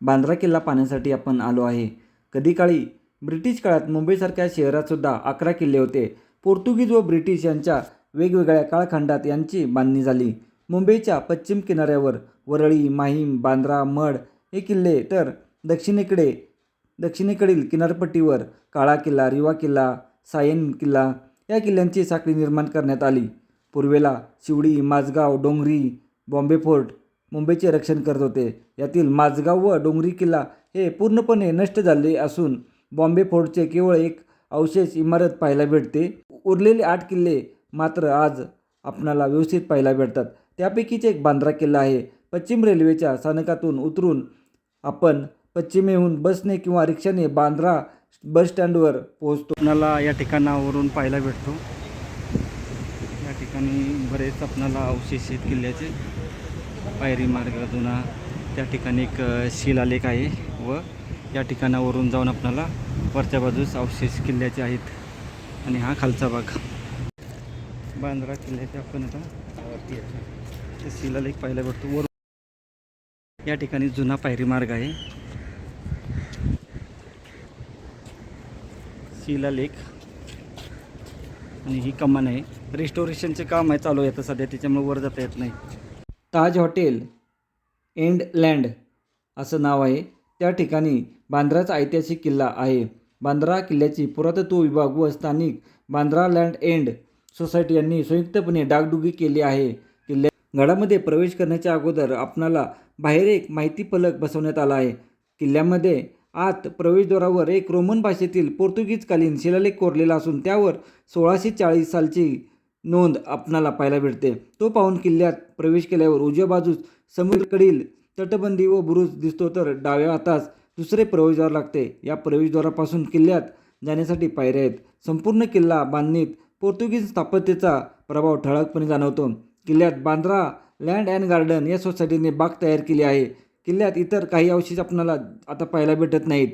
बांद्रा किल्ला पाहण्यासाठी आपण आलो आहे. कधी काळी ब्रिटिश काळात मुंबईसारख्या शहरातसुद्धा अकरा किल्ले होते. पोर्तुगीज व ब्रिटिश यांच्या वेगवेगळ्या काळखंडात यांची बांधणी झाली. मुंबईच्या पश्चिम किनाऱ्यावर वरळी माहीम बांद्रा मड हे किल्ले तर दक्षिणेकडे दक्षिणेकडील किनारपट्टीवर काळा किल्ला रिवा किल्ला सायन किल्ला या किल्ल्यांची साखळी निर्माण करण्यात आली. पूर्वेला शिवडी माझगाव डोंगरी बॉम्बे फोर्ट मुंबईचे रक्षण करत होते. यातील माझगाव व डोंगरी किल्ला हे पूर्णपणे नष्ट झाले असून बॉम्बे फोर्टचे केवळ एक अवशेष इमारत पाहायला भेटते. उरलेले आठ किल्ले मात्र आज आपणाला व्यवस्थित पाहायला भेटतात. त्यापैकीच एक बांद्रा किल्ला आहे. पश्चिम रेल्वेच्या स्थानकातून उतरून आपण पश्चिमेहून बसने किंवा रिक्षाने बांद्रा बस स्टँडवर पोहोचतो. आपणाला या ठिकाणावरून पाहायला भेटतो. या ठिकाणी बरेच आपणाला अवशेष आहेत किल्ल्याचे. पायरी मार्ग जुना त्या ठिकाणी एक शिलालेख आहे व या ठिकाणावरून जाऊन आपणाला वरच्या बाजूस अवशेष किल्ल्याचे आहेत. आणि हा खालचा भाग. बांद्रा किल्ल्याचे आपण आता ते शिलालेख पाहायला भेटतो. वर या ठिकाणी जुना पायरी मार्ग आहे. शिलालेख आणि ही कमान आहे. रिस्टोरेशनचे काम आहे चालू आहे आता सध्या. त्याच्यामुळे वर जाता येत नाही. ताज हॉटेल एंड लँड असं नाव आहे. त्या ठिकाणी बांद्राचा ऐतिहासिक किल्ला आहे. बांद्रा किल्ल्याची पुरातत्व विभाग व स्थानिक बांद्रा लँड एंड सोसायटी यांनी संयुक्तपणे डागडुगी केली आहे. किल्ल्या गडामध्ये प्रवेश करण्याच्या अगोदर आपणाला बाहेर एक माहिती फलक बसवण्यात आला आहे. किल्ल्यामध्ये आत प्रवेशद्वारावर एक रोमन भाषेतील पोर्तुगीजकालीन शिलालेख कोरलेला असून त्यावर सोळाशे चाळीस सालची नोंद आपणाला पाहायला भेटते तो पाहून किल्ल्यात प्रवेश केल्यावर उजव्या बाजूस समुद्रकडील तटबंदी व बुरुज दिसतो तर डाव्या हातास दुसरे प्रवेशद्वार लागते. या प्रवेशद्वारापासून किल्ल्यात जाण्यासाठी पायऱ्या आहेत. संपूर्ण किल्ला बांधणीत पोर्तुगीज स्थापत्यचा प्रभाव ठळकपणे जाणवतो. किल्ल्यात बांद्रा लँड अँड गार्डन या सोसायटीने बाग तयार केली आहे. किल्ल्यात इतर काही अवशेष आपणाला आता पाहायला भेटत नाहीत.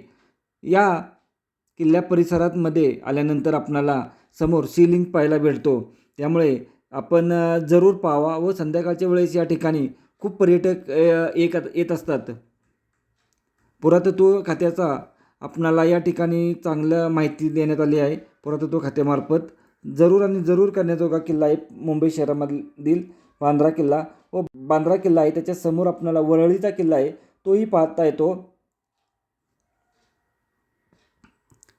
या किल्ल्या परिसरातमध्ये आल्यानंतर आपणाला समोर सिलिंग पाहायला भेटतो त्यामुळे आपण जरूर पाहावा व संध्याकाळच्या वेळेस या ठिकाणी खूप पर्यटक एक येत असतात. पुरातत्व खात्याचा आपणाला या ठिकाणी चांगलं माहिती देण्यात आली आहे. पुरातत्व खात्यामार्फत जरूर आणि जरूर करण्याजोगा किल्ला आहे मुंबई शहरामधील बांद्रा किल्ला. व बांद्रा किल्ला आहे त्याच्यासमोर आपणाला वरळीचा किल्ला आहे तोही पाहता येतो.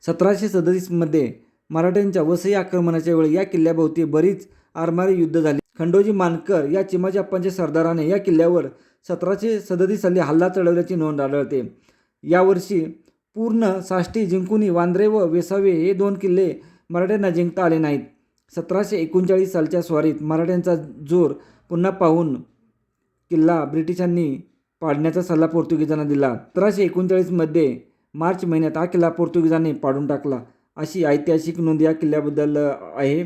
सतराशे सदतीसमध्ये मराठ्यांच्या वसई आक्रमणाच्या वेळी या किल्ल्याभोवती बरीच आरमारी युद्ध झाली. खंडोजी मानकर या चिमाजीअप्पांच्या सरदाराने या किल्ल्यावर सतराशे सदतीस साली हल्ला चढवल्याची नोंद आढळते. यावर्षी पूर्ण साष्टी जिंकुनी वांद्रे व वेसावे हे दोन किल्ले मराठ्यांना जिंकता आले नाहीत. सतराशे एकोणचाळीस सालच्या स्वारीत मराठ्यांचा जोर पुन्हा पाहून किल्ला ब्रिटिशांनी पाडण्याचा सल्ला पोर्तुगीजांना दिला. सतराशे एकोणचाळीसमध्ये मार्च महिन्यात हा किल्ला पोर्तुगीजांनी पाडून टाकला. अशी ऐतिहासिक नोंद या किल्ल्याबद्दल आहे.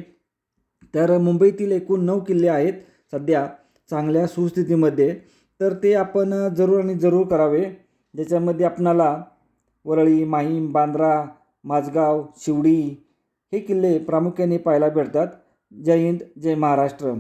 तर मुंबईतील एकूण नऊ किल्ले आहेत सध्या चांगल्या सुस्थितीमध्ये. तर ते आपण जरूर आणि जरूर करावे. ज्याच्यामध्ये आपणाला वरळी माहीम बांद्रा माझगाव शिवडी हे किल्ले प्रामुख्याने पाहायला भेटतात. जय हिंद जय महाराष्ट्र.